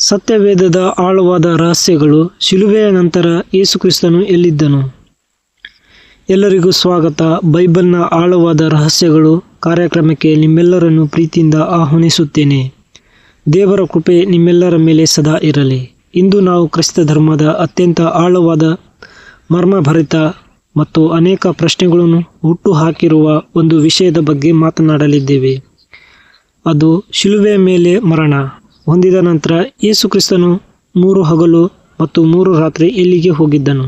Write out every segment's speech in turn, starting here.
ಸತ್ಯವೇದದ ಆಳವಾದ ರಹಸ್ಯಗಳು ಶಿಲುಬೆಯ ನಂತರ ಯೇಸುಕ್ರಿಸ್ತನು ಎಲ್ಲಿದ್ದನು? ಎಲ್ಲರಿಗೂ ಸ್ವಾಗತ. ಬೈಬಲ್ನ ಆಳವಾದ ರಹಸ್ಯಗಳು ಕಾರ್ಯಕ್ರಮಕ್ಕೆ ನಿಮ್ಮೆಲ್ಲರನ್ನು ಪ್ರೀತಿಯಿಂದ ಆಹ್ವಾನಿಸುತ್ತೇನೆ. ದೇವರ ಕೃಪೆ ನಿಮ್ಮೆಲ್ಲರ ಮೇಲೆ ಸದಾ ಇರಲಿ. ಇಂದು ನಾವು ಕ್ರಿಸ್ತ ಧರ್ಮದ ಅತ್ಯಂತ ಆಳವಾದ, ಮರ್ಮಭರಿತ ಮತ್ತು ಅನೇಕ ಪ್ರಶ್ನೆಗಳನ್ನು ಹುಟ್ಟು ಹಾಕಿರುವ ಒಂದು ವಿಷಯದ ಬಗ್ಗೆ ಮಾತನಾಡಲಿದ್ದೇವೆ. ಅದು ಶಿಲುಬೆಯ ಮೇಲೆ ಮರಣ. ಹೊಂದಿದ ನಂತರ ಯೇಸು ಕ್ರಿಸ್ತನು ಮೂರು ಹಗಲು ಮತ್ತು ಮೂರು ರಾತ್ರಿ ಎಲ್ಲಿಗೆ ಹೋಗಿದ್ದನು.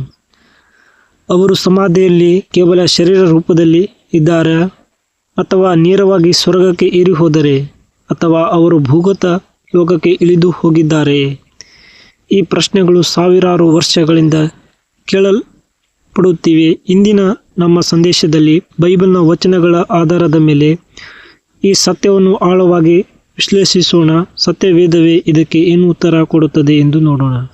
ಅವರು ಸಮಾಧಿಯಲ್ಲಿ ಕೇವಲ ಶರೀರ ರೂಪದಲ್ಲಿ ಇದ್ದಾರೆ ಅಥವಾ ನೇರವಾಗಿ ಸ್ವರ್ಗಕ್ಕೆ ಏರಿ ಹೋದರೆ ಅಥವಾ ಅವರು ಭೂಗತ ಲೋಕಕ್ಕೆ ಇಳಿದು ಹೋಗಿದ್ದಾರೆ. ಈ ಪ್ರಶ್ನೆಗಳು ಸಾವಿರಾರು ವರ್ಷಗಳಿಂದ ಕೇಳಲ್ಪಡುತ್ತಿವೆ. ಇಂದಿನ ನಮ್ಮ ಸಂದೇಶದಲ್ಲಿ ಬೈಬಲ್ನ ವಚನಗಳ ಆಧಾರದ ಮೇಲೆ ಈ ಸತ್ಯವನ್ನು ಆಳವಾಗಿ ವಿಶ್ಲೇಷಿಸೋಣ. ಸತ್ಯವೇದವೇ ಇದಕ್ಕೆ ಏನು ಉತ್ತರ ಕೊಡುತ್ತದೆ ಎಂದು ನೋಡೋಣ.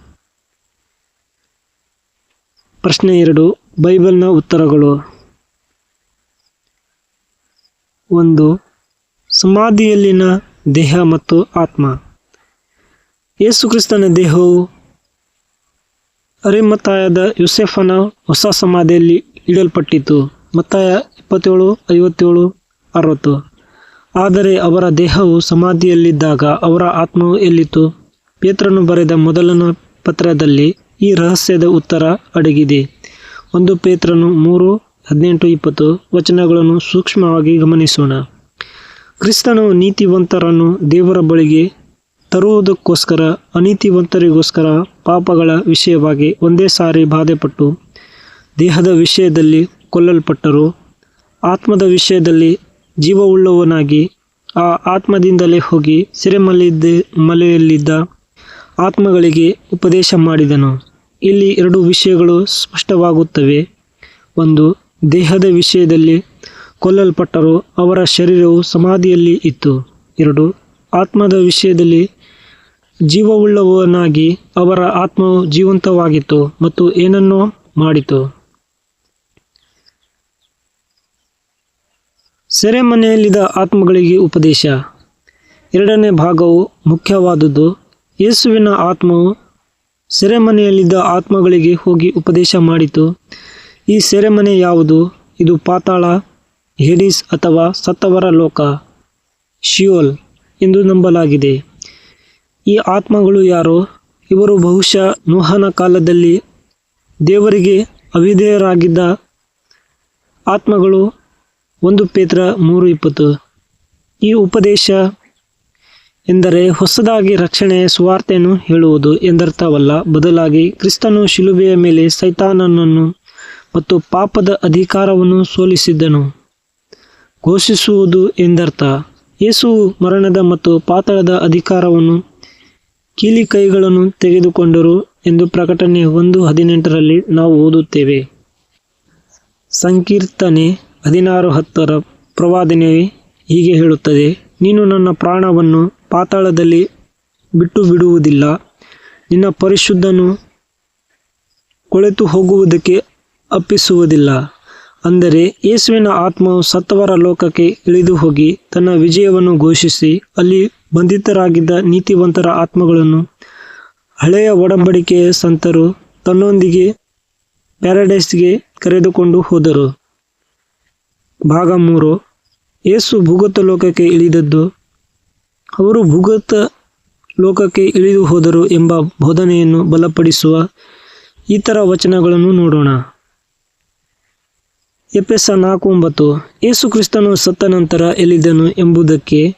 ಪ್ರಶ್ನೆ ಎರಡು, ಬೈಬಲ್ನ ಉತ್ತರಗಳು. ಒಂದು, ಸಮಾಧಿಯಲ್ಲಿನ ದೇಹ ಮತ್ತು ಆತ್ಮ. ಯೇಸುಕ್ರಿಸ್ತನ ದೇಹವು ಅರಿಮತ್ತಾಯದ ಯುಸೆಫನ ಹೊಸ ಸಮಾಧಿಯಲ್ಲಿ ಇಡಲ್ಪಟ್ಟಿತು ಮತ್ತಾಯ ಇಪ್ಪತ್ತೇಳು, ಐವತ್ತೇಳು, ಅರವತ್ತು. ಆದರೆ ಅವರ ದೇಹವು ಸಮಾಧಿಯಲ್ಲಿದ್ದಾಗ ಅವರ ಆತ್ಮವು ಎಲ್ಲಿತ್ತು? ಪೇತ್ರನು ಬರೆದ ಮೊದಲನ ಪತ್ರದಲ್ಲಿ ಈ ರಹಸ್ಯದ ಉತ್ತರ ಅಡಗಿದೆ. ಒಂದು ಪೇತ್ರನು ಮೂರು, ಹದಿನೆಂಟು, ಇಪ್ಪತ್ತು ವಚನಗಳನ್ನು ಸೂಕ್ಷ್ಮವಾಗಿ ಗಮನಿಸೋಣ. ಕ್ರಿಸ್ತನು ನೀತಿವಂತರನ್ನು ದೇವರ ಬಳಿಗೆ ತರುವುದಕ್ಕೋಸ್ಕರ, ಅನೀತಿವಂತರಿಗೋಸ್ಕರ ಪಾಪಗಳ ವಿಷಯವಾಗಿ ಒಂದೇ ಸಾರಿ ಬಾಧೆಪಟ್ಟು, ದೇಹದ ವಿಷಯದಲ್ಲಿ ಕೊಲ್ಲಲ್ಪಟ್ಟರು, ಆತ್ಮದ ವಿಷಯದಲ್ಲಿ ಜೀವವುಳ್ಳವನಾಗಿ ಆ ಆತ್ಮದಿಂದಲೇ ಹೋಗಿ ಸೆರೆಮಲೆಯಿದ್ದ ಮಲೆಯಲ್ಲಿದ್ದ ಆತ್ಮಗಳಿಗೆ ಉಪದೇಶ ಮಾಡಿದನು. ಇಲ್ಲಿ ಎರಡು ವಿಷಯಗಳು ಸ್ಪಷ್ಟವಾಗುತ್ತವೆ. ಒಂದು, ದೇಹದ ವಿಷಯದಲ್ಲಿ ಕೊಲ್ಲಲ್ಪಟ್ಟರು ಅವರ ಶರೀರವು ಸಮಾಧಿಯಲ್ಲಿ ಇತ್ತು. ಎರಡು, ಆತ್ಮದ ವಿಷಯದಲ್ಲಿ ಜೀವವುಳ್ಳವನಾಗಿ ಅವರ ಆತ್ಮವು ಜೀವಂತವಾಗಿತ್ತು ಮತ್ತು ಏನನ್ನೋ ಮಾಡಿತು. ಸೆರೆಮನೆಯಲ್ಲಿದ್ದ ಆತ್ಮಗಳಿಗೆ ಉಪದೇಶ. ಎರಡನೇ ಭಾಗವು ಮುಖ್ಯವಾದುದು ಯೇಸುವಿನ ಆತ್ಮವು ಸೆರೆಮನೆಯಲ್ಲಿದ್ದ ಆತ್ಮಗಳಿಗೆ ಹೋಗಿ ಉಪದೇಶ ಮಾಡಿತು. ಈ ಸೆರೆಮನೆ ಯಾವುದು? ಇದು ಪಾತಾಳ ಹೆಡಿಸ್ ಅಥವಾ ಸತ್ತವರ ಲೋಕ, ಶಿಯೋಲ್ ಎಂದು ನಂಬಲಾಗಿದೆ. ಈ ಆತ್ಮಗಳು ಯಾರು? ಇವರು ಬಹುಶಃ ನೋಹನ ಕಾಲದಲ್ಲಿ ದೇವರಿಗೆ ಅವಿಧೇಯರಾಗಿದ್ದ ಆತ್ಮಗಳು. ಒಂದು ಪೇತ್ರ ಮೂರು ಇಪ್ಪತ್ತು. ಈ ಉಪದೇಶ ಎಂದರೆ ಹೊಸದಾಗಿ ರಕ್ಷಣೆಯ ಸುವಾರ್ತೆಯನ್ನು ಹೇಳುವುದು ಎಂದರ್ಥವಲ್ಲ. ಬದಲಾಗಿ ಕ್ರಿಸ್ತನು ಶಿಲುಬೆಯ ಮೇಲೆ ಸೈತಾನನನ್ನು ಮತ್ತು ಪಾಪದ ಅಧಿಕಾರವನ್ನು ಸೋಲಿಸಿದ್ದನು. ಘೋಷಿಸುವುದು ಎಂದರ್ಥ. ಯೇಸು ಮರಣದ ಮತ್ತು ಪಾತಳದ ಅಧಿಕಾರವನ್ನು ಕೀಲಿ ಕೈಗಳನ್ನು ತೆಗೆದುಕೊಂಡರು ಎಂದು ಪ್ರಕಟಣೆ ಒಂದು ಹದಿನೆಂಟರಲ್ಲಿ ನಾವು ಓದುತ್ತೇವೆ. ಸಂಕೀರ್ತನೆ ಹದಿನಾರು ಹತ್ತರ ಪ್ರವಾದನೆ, ಹೀಗೆ ಹೇಳುತ್ತದೆ, ನೀನು ನನ್ನ ಪ್ರಾಣವನ್ನು ಪಾತಾಳದಲ್ಲಿ ಬಿಟ್ಟು ಬಿಡುವುದಿಲ್ಲ ನಿನ್ನ ಪರಿಶುದ್ಧನು ಕೊಳೆತು ಹೋಗುವುದಕ್ಕೆ ಅಪ್ಪಿಸುವುದಿಲ್ಲ. ಅಂದರೆ ಯೇಸುವಿನ ಆತ್ಮವು ಸತ್ತವರ ಲೋಕಕ್ಕೆ ಇಳಿದು ಹೋಗಿ ತನ್ನ ವಿಜಯವನ್ನು ಘೋಷಿಸಿ ಅಲ್ಲಿ ಬಂಧಿತರಾಗಿದ್ದ ನೀತಿವಂತರ ಆತ್ಮಗಳನ್ನು ಹಳೆಯ ಒಡಂಬಡಿಕೆಯ ಸಂತರು ತನ್ನೊಂದಿಗೆ ಪ್ಯಾರಡೈಸ್ಗೆ ಕರೆದುಕೊಂಡು ಹೋದರು. ಭಾಗ ಮೂರು. ಏಸು ಭೂಗತ ಲೋಕಕ್ಕೆ ಇಳಿದದ್ದು. ಅವರು ಭೂಗತ ಲೋಕಕ್ಕೆ ಇಳಿದು ಹೋದರು ಎಂಬ ಬೋಧನೆಯನ್ನು ಬಲಪಡಿಸುವ ಇತರ ವಚನಗಳನ್ನು ನೋಡೋಣ. ಎಪ್ಪೆಸ ನಾಲ್ಕು ಒಂಬತ್ತು. ಏಸು ಕ್ರಿಸ್ತನು ಸತ್ತ ನಂತರ ಎಲ್ಲಿದ್ದನು ಎಂಬುದಕ್ಕೆ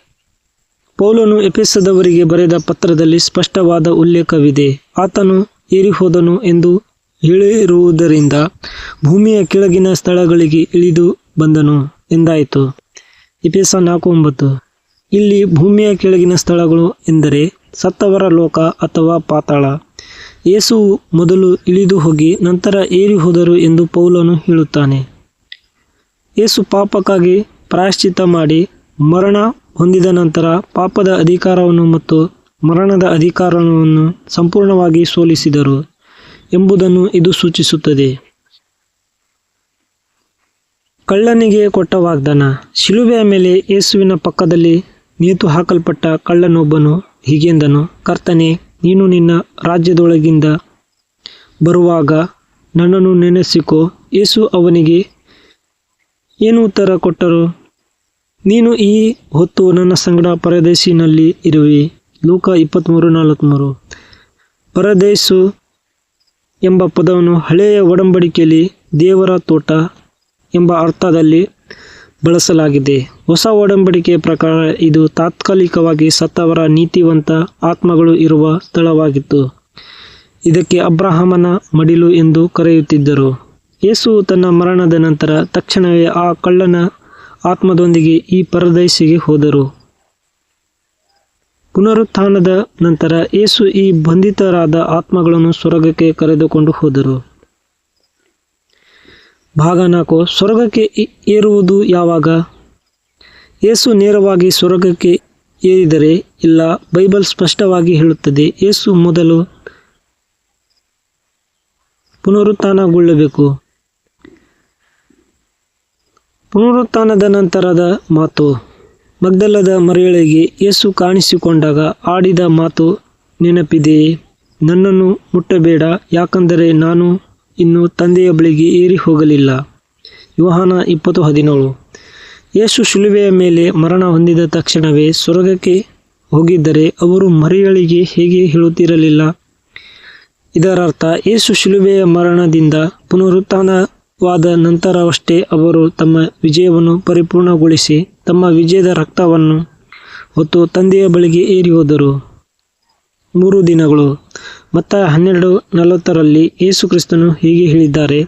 ಪೌಲನು ಎಪೆಸದವರಿಗೆ ಬರೆದ ಪತ್ರದಲ್ಲಿ ಸ್ಪಷ್ಟವಾದ ಉಲ್ಲೇಖವಿದೆ. ಆತನು ಏರಿಹೋದನು ಎಂದು ಹೇಳಿರುವುದರಿಂದ ಭೂಮಿಯ ಕೆಳಗಿನ ಸ್ಥಳಗಳಿಗೆ ಇಳಿದು ಬಂದನು ಎಂದಾಯಿತು. ಇಪಿಸ ನಾಲ್ಕು ಒಂಬತ್ತು. ಇಲ್ಲಿ ಭೂಮಿಯ ಕೆಳಗಿನ ಸ್ಥಳಗಳು ಎಂದರೆ ಸತ್ತವರ ಲೋಕ ಅಥವಾ ಪಾತಾಳ. ಯೇಸು ಮೊದಲು ಇಳಿದು ಹೋಗಿ ನಂತರ ಏರಿ ಹೋದರು ಎಂದು ಪೌಲನು ಹೇಳುತ್ತಾನೆ. ಏಸು ಪಾಪಕ್ಕಾಗಿ ಪ್ರಾಯಶ್ಚಿತ ಮಾಡಿ ಮರಣ ಹೊಂದಿದ ನಂತರ ಪಾಪದ ಅಧಿಕಾರವನ್ನು ಮತ್ತು ಮರಣದ ಅಧಿಕಾರವನ್ನು ಸಂಪೂರ್ಣವಾಗಿ ಸೋಲಿಸಿದರು ಎಂಬುದನ್ನು ಇದು ಸೂಚಿಸುತ್ತದೆ. ಕಳ್ಳನಿಗೆ ಕೊಟ್ಟ ವಾಗ್ದಾನ. ಶಿಲುಬೆಯ ಮೇಲೆ ಯೇಸುವಿನ ಪಕ್ಕದಲ್ಲಿ ನೇತು ಹಾಕಲ್ಪಟ್ಟ ಕಳ್ಳನೊಬ್ಬನು ಹೀಗೆಂದನು, ಕರ್ತನೆ, ನೀನು ನಿನ್ನ ರಾಜ್ಯದೊಳಗಿಂದ ಬರುವಾಗ ನನ್ನನ್ನು ನೆನೆಸಿಕೊ. ಯೇಸು ಅವನಿಗೆ, ಏನು ಉತ್ತರ ಕೊಟ್ಟರು? ನೀನು ಈ ಹೊತ್ತು ನನ್ನ ಸಂಗಡ ಪರದೇಶಿನಲ್ಲಿ ಇರುವಿ. ಲೂಕ ಇಪ್ಪತ್ತ್ಮೂರು ನಲವತ್ತ್ಮೂರು ಪರದೇಶು ಎಂಬ ಪದವನ್ನು ಹಳೆಯ ಒಡಂಬಡಿಕೆಯಲ್ಲಿ ದೇವರ ತೋಟ ಎಂಬ ಅರ್ಥದಲ್ಲಿ ಬಳಸಲಾಗಿದೆ. ಹೊಸ ಒಡಂಬಡಿಕೆಯ ಪ್ರಕಾರ ಇದು ತಾತ್ಕಾಲಿಕವಾಗಿ ಸತ್ತವರ ನೀತಿವಂತ ಆತ್ಮಗಳು ಇರುವ ಸ್ಥಳವಾಗಿತ್ತು. ಇದಕ್ಕೆ ಅಬ್ರಹಾಮನ ಮಡಿಲು ಎಂದು ಕರೆಯುತ್ತಿದ್ದರು. ಯೇಸು ತನ್ನ ಮರಣದ ನಂತರ ತಕ್ಷಣವೇ ಆ ಕಳ್ಳನ ಆತ್ಮದೊಂದಿಗೆ ಈ ಪರದೇಶಿಗೆ ಹೋದರು. ಪುನರುತ್ಥಾನದ ನಂತರ ಯೇಸು ಈ ಬಂಧಿತರಾದ ಆತ್ಮಗಳನ್ನು ಸ್ವರ್ಗಕ್ಕೆ ಕರೆದುಕೊಂಡು ಹೋದರು. ಭಾಗ ನಾಲ್ಕು, ಸ್ವರ್ಗಕ್ಕೆ ಏರುವುದು ಯಾವಾಗ? ಯೇಸು ನೇರವಾಗಿ ಸ್ವರ್ಗಕ್ಕೆ ಏರಿದರೆ ಇಲ್ಲ, ಬೈಬಲ್ ಸ್ಪಷ್ಟವಾಗಿ ಹೇಳುತ್ತದೆ, ಯೇಸು ಮೊದಲು ಪುನರುತ್ಥಾನಗೊಳ್ಳಬೇಕು. ಪುನರುತ್ಥಾನದ ನಂತರದ ಮಾತು, ಮಗ್ದಲದ ಮರಿಯಳಿಗೆ ಯೇಸು ಕಾಣಿಸಿಕೊಂಡಾಗ ಆಡಿದ ಮಾತು ನೆನಪಿದೆಯೇ? ನನ್ನನ್ನು ಮುಟ್ಟಬೇಡ, ಯಾಕಂದರೆ ನಾನು ಇನ್ನು ತಂದೆಯ ಬಳಿಗೆ ಏರಿ ಹೋಗಲಿಲ್ಲ. ಯೋಹಾನ ಇಪ್ಪತ್ತು ಹದಿನೇಳು. ಯೇಸು ಶಿಲುಬೆಯ ಮೇಲೆ ಮರಣ ಹೊಂದಿದ ತಕ್ಷಣವೇ ಸ್ವರ್ಗಕ್ಕೆ ಹೋಗಿದ್ದರೆ ಅವರು ಮರಿಯಳಿಗೆ ಹೇಗೆ ಹೇಳುತ್ತಿರಲಿಲ್ಲ? ಇದರರ್ಥ, ಯೇಸು ಶಿಲುಬೆಯ ಮರಣದಿಂದ ಪುನರುತ್ಥಾನವಾದ ನಂತರವಷ್ಟೇ ಅವರು ತಮ್ಮ ವಿಜಯವನ್ನು ಪರಿಪೂರ್ಣಗೊಳಿಸಿ ತಮ್ಮ ವಿಜಯದ ರಕ್ತವನ್ನು ಹೊತ್ತು ತಂದೆಯ ಬಳಿಗೆ ಏರಿ ಹೋದರು. ಮೂರು ದಿನಗಳು. ಮತ್ತ ಹನ್ನೆರಡು ನಲವತ್ತರಲ್ಲಿ ಯೇಸು ಕ್ರಿಸ್ತನು ಹೀಗೆ ಹೇಳಿದ್ದಾರೆ,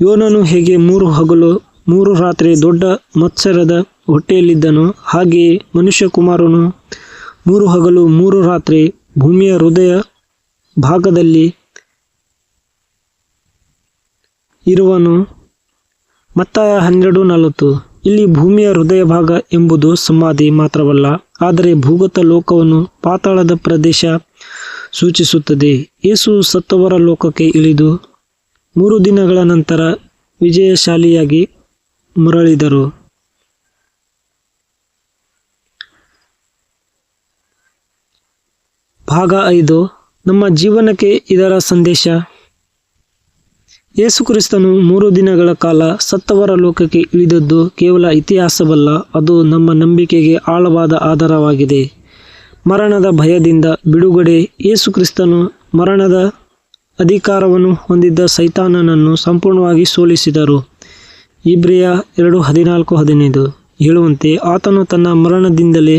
ಯೋನನು ಹೇಗೆ ಮೂರು ಹಗಲು, ಮೂರು ರಾತ್ರಿ ದೊಡ್ಡ ಮತ್ಸರದ ಹೊಟ್ಟೆಯಲ್ಲಿದ್ದನು ಹಾಗೆಯೇ ಮನುಷ್ಯಕುಮಾರನು ಮೂರು ಹಗಲು, ಮೂರು ರಾತ್ರಿ ಭೂಮಿಯ ಹೃದಯ ಭಾಗದಲ್ಲಿ ಇರುವನು. ಮತ್ತ ಹನ್ನೆರಡು ನಲವತ್ತು, ಇಲ್ಲಿ ಭೂಮಿಯ ಹೃದಯ ಭಾಗ ಎಂಬುದು ಸಮಾಧಿ ಮಾತ್ರವಲ್ಲ. ಆದರೆ ಭೂಗತ ಲೋಕವನ್ನು ಪಾತಾಳದ ಪ್ರದೇಶ ಸೂಚಿಸುತ್ತದೆ. ಯೇಸು ಸತ್ತವರ ಲೋಕಕ್ಕೆ ಇಳಿದು ಮೂರು ದಿನಗಳ ನಂತರ ವಿಜಯಶಾಲಿಯಾಗಿ ಮರಳಿದರು. ಭಾಗ ಐದು. ನಮ್ಮ ಜೀವನಕ್ಕೆ ಇದರ ಸಂದೇಶ ಯೇಸು ಕ್ರಿಸ್ತನು ಮೂರು ದಿನಗಳ ಕಾಲ ಸತ್ತವರ ಲೋಕಕ್ಕೆ ಇಳಿದದ್ದು ಕೇವಲ ಇತಿಹಾಸವಲ್ಲ, ಅದು ನಮ್ಮ ನಂಬಿಕೆಗೆ ಆಳವಾದ ಆಧಾರವಾಗಿದೆ. ಮರಣದ ಭಯದಿಂದ ಬಿಡುಗಡೆ, ಯೇಸುಕ್ರಿಸ್ತನು ಮರಣದ ಅಧಿಕಾರವನ್ನು ಹೊಂದಿದ್ದ ಸೈತಾನನನ್ನು ಸಂಪೂರ್ಣವಾಗಿ ಸೋಲಿಸಿದರು. ಇಬ್ರಿಯ ಎರಡು ಹದಿನಾಲ್ಕು ಹದಿನೈದು. ಹೇಳುವಂತೆ ಆತನು ತನ್ನ ಮರಣದಿಂದಲೇ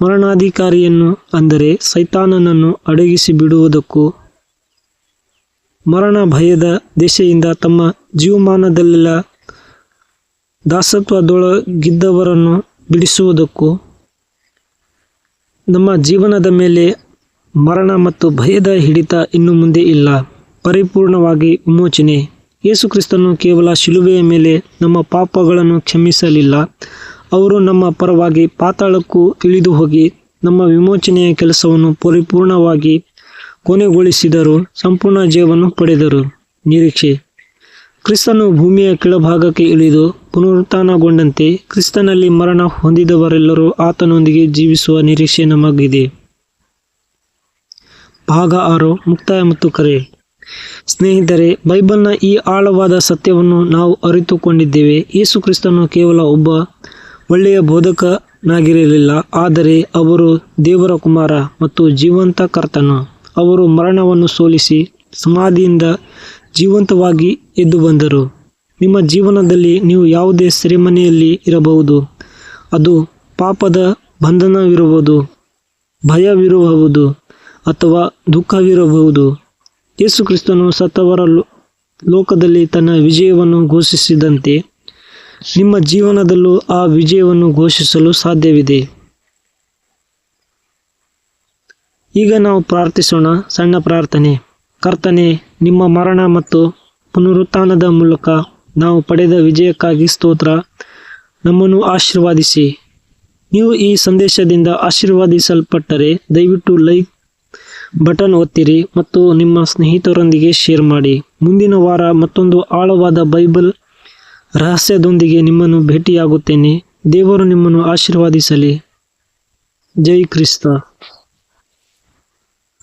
ಮರಣಾಧಿಕಾರಿಯನ್ನು ಅಂದರೆ ಸೈತಾನನನ್ನು ಅಡಗಿಸಿ ಬಿಡುವುದಕ್ಕೂ ಮರಣ ಭಯದ ದೆಸೆಯಿಂದ ತಮ್ಮ ಜೀವಮಾನದಲ್ಲೆಲ್ಲ ದಾಸತ್ವದೊಳಗಿದ್ದವರನ್ನು ಬಿಡಿಸುವುದಕ್ಕೂ, ನಮ್ಮ ಜೀವನದ ಮೇಲೆ ಮರಣ ಮತ್ತು ಭಯದ ಹಿಡಿತ ಇನ್ನು ಮುಂದೆ ಇಲ್ಲ. ಪರಿಪೂರ್ಣವಾಗಿ ವಿಮೋಚನೆ. ಯೇಸು ಕ್ರಿಸ್ತನು ಕೇವಲ ಶಿಲುಬೆಯ ಮೇಲೆ ನಮ್ಮ ಪಾಪಗಳನ್ನು ಕ್ಷಮಿಸಲಿಲ್ಲ. ಅವರು ನಮ್ಮ ಪರವಾಗಿ ಪಾತಾಳಕ್ಕೂ ಇಳಿದು ಹೋಗಿ ನಮ್ಮ ವಿಮೋಚನೆಯ ಕೆಲಸವನ್ನು ಪರಿಪೂರ್ಣವಾಗಿ ಕೊನೆಗೊಳಿಸಿದರು, ಸಂಪೂರ್ಣ ಜೀವವನ್ನು ಪಡೆದರು. ನಿರೀಕ್ಷೆ. ಕ್ರಿಸ್ತನು ಭೂಮಿಯ ಕೆಳಭಾಗಕ್ಕೆ ಇಳಿದು ಪುನರುತ್ಥಾನಗೊಂಡಂತೆ ಕ್ರಿಸ್ತನಲ್ಲಿ ಮರಣ ಹೊಂದಿದವರೆಲ್ಲರೂ ಆತನೊಂದಿಗೆ ಜೀವಿಸುವ ನಿರೀಕ್ಷೆ ನಮಗಿದೆ. ಭಾಗ ಆರು, ಮುಕ್ತಾಯ ಮತ್ತು ಕರೆ. ಸ್ನೇಹಿತರೆ, ಬೈಬಲ್ನ ಈ ಆಳವಾದ ಸತ್ಯವನ್ನು ನಾವು ಅರಿತುಕೊಂಡಿದ್ದೇವೆ. ಯೇಸು ಕ್ರಿಸ್ತನು ಕೇವಲ ಒಬ್ಬ ಒಳ್ಳೆಯ ಬೋಧಕನಾಗಿರಲಿಲ್ಲ, ಆದರೆ ಅವರು ದೇವರ ಕುಮಾರ ಮತ್ತು ಜೀವಂತ ಕರ್ತನು. ಅವರು ಮರಣವನ್ನು ಸೋಲಿಸಿ ಸಮಾಧಿಯಿಂದ ಜೀವಂತವಾಗಿ ಎದ್ದು ಬಂದರು. ನಿಮ್ಮ ಜೀವನದಲ್ಲಿ ನೀವು ಯಾವುದೇ ಸೆರೆಮನೆಯಲ್ಲಿ ಇರಬಹುದು. ಅದು ಪಾಪದ ಬಂಧನವಿರಬಹುದು, ಭಯವಿರಬಹುದು ಅಥವಾ ದುಃಖವಿರಬಹುದು. ಯೇಸು ಕ್ರಿಸ್ತನು ಸತ್ತವರ ಲೋಕದಲ್ಲಿ ತನ್ನ ವಿಜಯವನ್ನು ಘೋಷಿಸಿದಂತೆ ನಿಮ್ಮ ಜೀವನದಲ್ಲೂ ಆ ವಿಜಯವನ್ನು ಘೋಷಿಸಲು ಸಾಧ್ಯವಿದೆ. ಈಗ ನಾವು ಪ್ರಾರ್ಥಿಸೋಣ, ಸಣ್ಣ ಪ್ರಾರ್ಥನೆ. ಕರ್ತನೆ, ನಿಮ್ಮ ಮರಣ ಮತ್ತು ಪುನರುತ್ಥಾನದ ಮೂಲಕ ನಾವು ಪಡೆದ ವಿಜಯಕ್ಕಾಗಿ ಸ್ತೋತ್ರ. ನಮ್ಮನ್ನು ಆಶೀರ್ವಾದಿಸಿ. ನೀವು ಈ ಸಂದೇಶದಿಂದ ಆಶೀರ್ವಾದಿಸಲ್ಪಟ್ಟರೆ ದಯವಿಟ್ಟು ಲೈಕ್ ಬಟನ್ ಒತ್ತಿರಿ ಮತ್ತು ನಿಮ್ಮ ಸ್ನೇಹಿತರೊಂದಿಗೆ ಶೇರ್ ಮಾಡಿ. ಮುಂದಿನ ವಾರ ಮತ್ತೊಂದು ಆಳವಾದ ಬೈಬಲ್ ರಹಸ್ಯದೊಂದಿಗೆ ನಿಮ್ಮನ್ನು ಭೇಟಿಯಾಗುತ್ತೇನೆ. ದೇವರು ನಿಮ್ಮನ್ನು ಆಶೀರ್ವಾದಿಸಲಿ. ಜೈ ಕ್ರಿಸ್ತ.